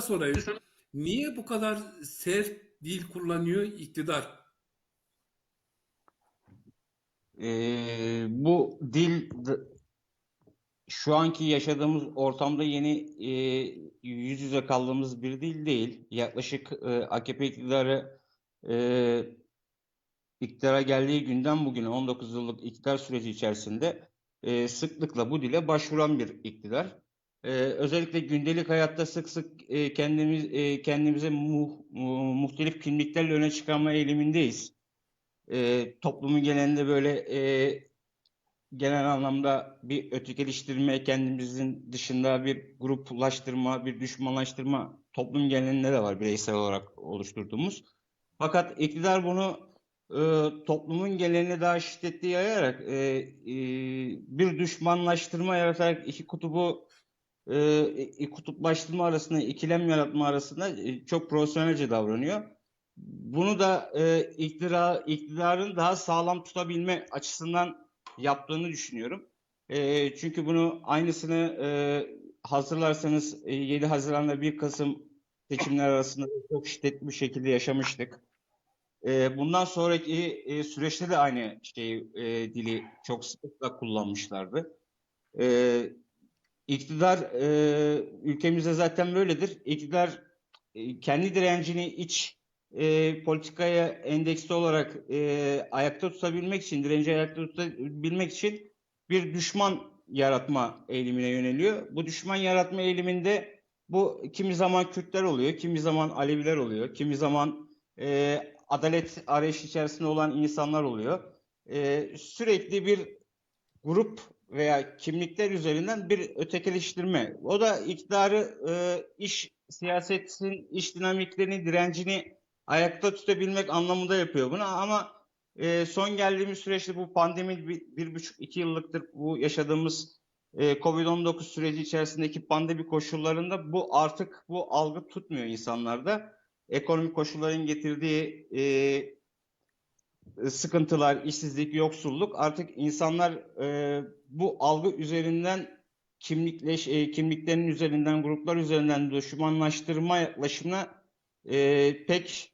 sorayım. Niye bu kadar sert dil kullanıyor iktidar? Ee, bu dil şu anki yaşadığımız ortamda yeni e, yüz yüze kaldığımız bir dil değil. Yaklaşık e, AKP iktidarı e, iktidara geldiği günden bugüne 19 yıllık iktidar süreci içerisinde e, sıklıkla bu dile başvuran bir iktidar. E, özellikle gündelik hayatta sık sık e, kendimiz e, kendimize mu, mu- muhtelif kimliklerle öne çıkarma eğilimindeyiz e, toplumun genelinde böyle e, genel anlamda bir ötekileştirme, kendimizin dışında bir gruplaştırma, bir düşmanlaştırma toplum genelinde de var bireysel olarak oluşturduğumuz. Fakat iktidar bunu e, toplumun geneline daha şiddetli yayarak e, e, bir düşmanlaştırma yaratarak iki kutubu e, iki kutuplaştırma arasında, ikilem yaratma arasında e, çok profesyonelce davranıyor. Bunu da e, iktidar, iktidarın daha sağlam tutabilme açısından yaptığını düşünüyorum. E, çünkü bunu aynısını e, hatırlarsanız e, 7 Haziran'la 1 Kasım seçimler arasında çok şiddetli bir şekilde yaşamıştık. E, bundan sonraki e, süreçte de aynı şey e, dili çok sıklıkla kullanmışlardı. E, iktidar e, ülkemizde zaten böyledir. İktidar e, kendi direncini iç e, politikaya endeksli olarak e, ayakta tutabilmek için, direnci ayakta tutabilmek için bir düşman yaratma eğilimine yöneliyor. Bu düşman yaratma eğiliminde bu kimi zaman Kürtler oluyor, kimi zaman Aleviler oluyor, kimi zaman e, adalet arayışı içerisinde olan insanlar oluyor. E, sürekli bir grup veya kimlikler üzerinden bir ötekileştirme. O da iktidarı e, iş siyasetin iş dinamiklerini, direncini ayakta tutabilmek anlamında yapıyor bunu. Ama e, son geldiğimiz süreçte bu pandemi bir, bir buçuk iki yıllıktır bu yaşadığımız e, Covid-19 süreci içerisindeki pandemi koşullarında bu artık bu algı tutmuyor insanlarda. Ekonomik koşulların getirdiği e, sıkıntılar, işsizlik, yoksulluk artık insanlar e, bu algı üzerinden kimlikleş, e, kimliklerin üzerinden, gruplar üzerinden düşmanlaştırma yaklaşımına e, pek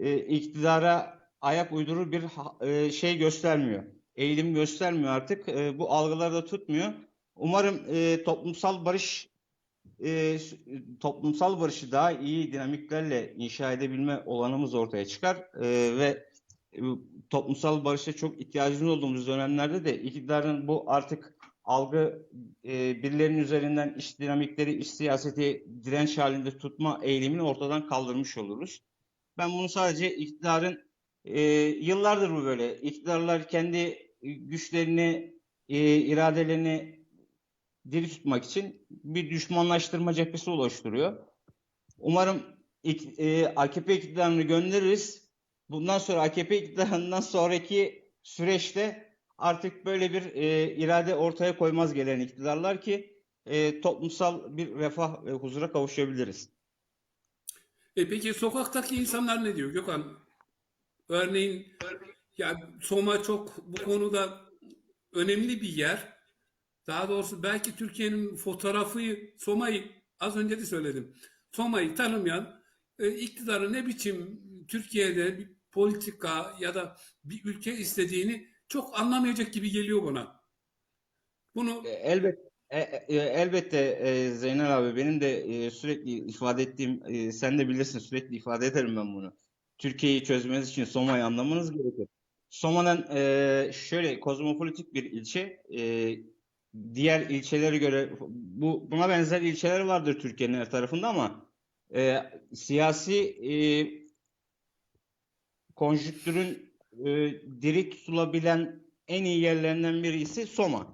e, iktidara ayak uydurur bir e, şey göstermiyor. Eğilim göstermiyor artık. E, bu algılar da tutmuyor. Umarım e, toplumsal barış e, toplumsal barışı daha iyi dinamiklerle inşa edebilme olanımız ortaya çıkar E, ve e, toplumsal barışa çok ihtiyacımız olduğumuz dönemlerde de iktidarın bu artık algı e, birilerinin üzerinden iş dinamikleri, iş siyaseti direnç halinde tutma eğilimini ortadan kaldırmış oluruz. Ben bunu sadece iktidarın e, yıllardır bu böyle. İktidarlar kendi güçlerini, e, iradelerini diri tutmak için bir düşmanlaştırma cephesi oluşturuyor. Umarım ik- e, AKP iktidarını göndeririz. Bundan sonra AKP iktidarından sonraki süreçte artık böyle bir e, irade ortaya koymaz gelen iktidarlar ki e, toplumsal bir refah ve huzura kavuşabiliriz. E peki sokaktaki insanlar ne diyor Gökhan? Örneğin ya Soma çok bu konuda önemli bir yer. Daha doğrusu belki Türkiye'nin fotoğrafı Soma'yı az önce de söyledim. Soma'yı tanımayan e, iktidarı ne biçim Türkiye'de politika ya da bir ülke istediğini çok anlamayacak gibi geliyor bana. Bunu E, Elbet, e, e, elbette Zeynel abi benim de sürekli ifade ettiğim, sen de bilirsin sürekli ifade ederim ben bunu. Türkiye'yi çözmeniz için Soma'yı anlamanız gerekir. Soma'nın e, şöyle kozmopolitik bir ilçe, diğer ilçelere göre bu buna benzer ilçeler vardır Türkiye'nin her tarafında ama e, siyasi e, konjüktürün e, diri tutulabilen en iyi yerlerinden birisi Soma.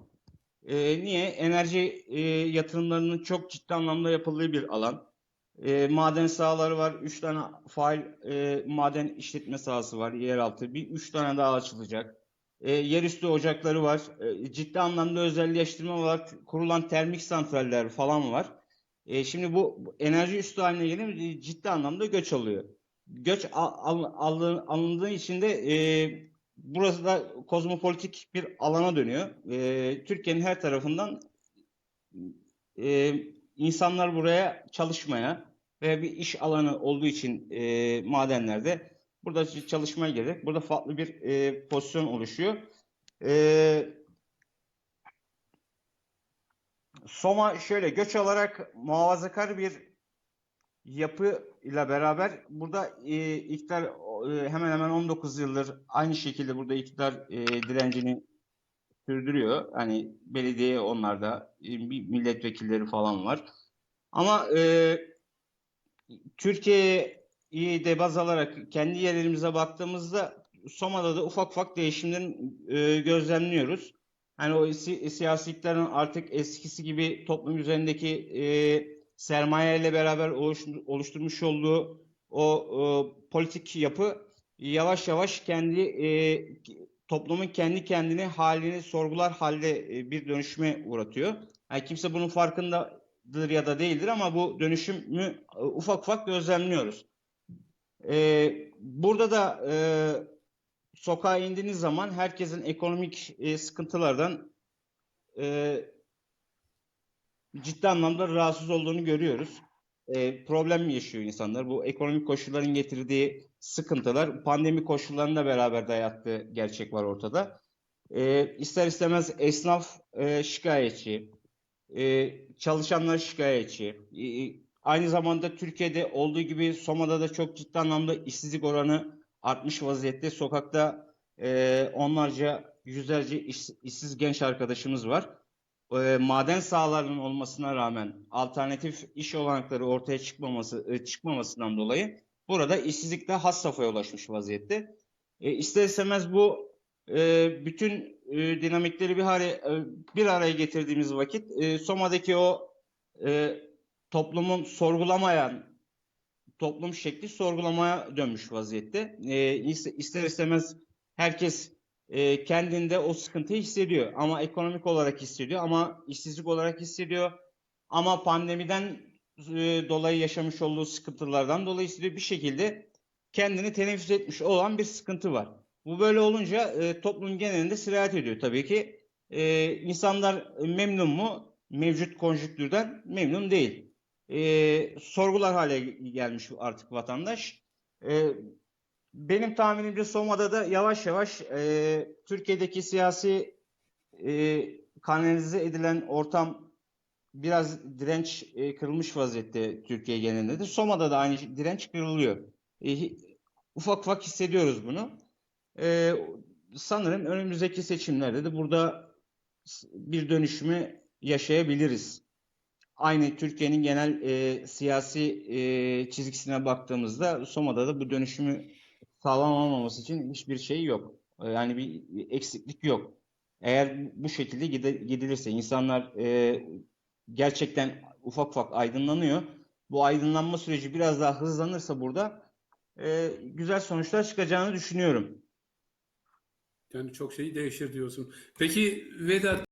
E, niye? Enerji e, yatırımlarının çok ciddi anlamda yapıldığı bir alan. E, maden sahaları var. Üç tane faal e, maden işletme sahası var. Yeraltı. Bir üç tane daha açılacak. E, yerüstü ocakları var. E, ciddi anlamda özelleştirme olarak kurulan termik santraller falan var. E, şimdi bu enerji üstü haline gelince ciddi anlamda göç alıyor. Göç al, al- alın- alındığı için de e, burası da kozmopolitik bir alana dönüyor. E, Türkiye'nin her tarafından e, insanlar buraya çalışmaya, veya bir iş alanı olduğu için e, madenlerde burada çalışmaya gelerek burada farklı bir e, pozisyon oluşuyor. E, Soma şöyle göç alarak muhafazakar bir yapı ile beraber burada e, iktidar e, hemen hemen 19 yıldır aynı şekilde burada iktidar e, direncini sürdürüyor. Hani belediye onlarda e, milletvekilleri falan var. Ama e, Türkiye'yi de baz alarak kendi yerlerimize baktığımızda Soma'da da ufak ufak değişimlerin e, gözlemliyoruz. Hani o si siyasi iktidarın artık eskisi gibi toplum üzerindeki e, sermayeyle beraber oluştur- oluşturmuş olduğu o e, politik yapı yavaş yavaş kendi e, toplumun kendi kendine halini sorgular halde e, bir dönüşüme uğratıyor. Yani kimse bunun farkındadır ya da değildir ama bu dönüşümü e, ufak ufak gözlemliyoruz. E, burada da e, sokağa indiğiniz zaman herkesin ekonomik e, sıkıntılardan e, ciddi anlamda rahatsız olduğunu görüyoruz. E, problem yaşıyor insanlar. Bu ekonomik koşulların getirdiği sıkıntılar pandemi koşullarıyla beraber dayattığı gerçek var ortada. E, ister istemez esnaf e, şikayetçi, e, çalışanlar şikayetçi. E, aynı zamanda Türkiye'de olduğu gibi Soma'da da çok ciddi anlamda işsizlik oranı artmış vaziyette. Sokakta e, onlarca, yüzlerce iş- işsiz genç arkadaşımız var. E, maden sahalarının olmasına rağmen alternatif iş olanakları ortaya çıkmaması e, çıkmamasından dolayı burada işsizlik de has safhaya ulaşmış vaziyette. E, ister istemez bu e, bütün e, dinamikleri bir araya, e, bir araya getirdiğimiz vakit e, Soma'daki o e, toplumun sorgulamayan toplum şekli sorgulamaya dönmüş vaziyette. E, is- ister istemez herkes e, kendinde o sıkıntıyı hissediyor. Ama ekonomik olarak hissediyor, ama işsizlik olarak hissediyor. Ama pandemiden e, dolayı yaşamış olduğu sıkıntılardan dolayı hissediyor. Bir şekilde kendini teneffüs etmiş olan bir sıkıntı var. Bu böyle olunca e, toplum genelinde sirayet ediyor tabii ki. E, insanlar memnun mu? Mevcut konjüktürden memnun değil. E, sorgular hale gelmiş artık vatandaş. E, benim tahminimce Soma'da da yavaş yavaş e, Türkiye'deki siyasi e, kanalize edilen ortam biraz direnç e, kırılmış vaziyette Türkiye genelinde de. Soma'da da aynı direnç kırılıyor. E, ufak ufak hissediyoruz bunu. E, sanırım önümüzdeki seçimlerde de burada bir dönüşümü yaşayabiliriz. Aynı Türkiye'nin genel e, siyasi e, çizgisine baktığımızda Soma'da da bu dönüşümü sağlanamaması için hiçbir şey yok. E, Yani bir eksiklik yok. Eğer bu şekilde gidilirse insanlar e, gerçekten ufak ufak aydınlanıyor. Bu aydınlanma süreci biraz daha hızlanırsa burada e, güzel sonuçlar çıkacağını düşünüyorum. Yani çok şey değişir diyorsun. Peki Vedat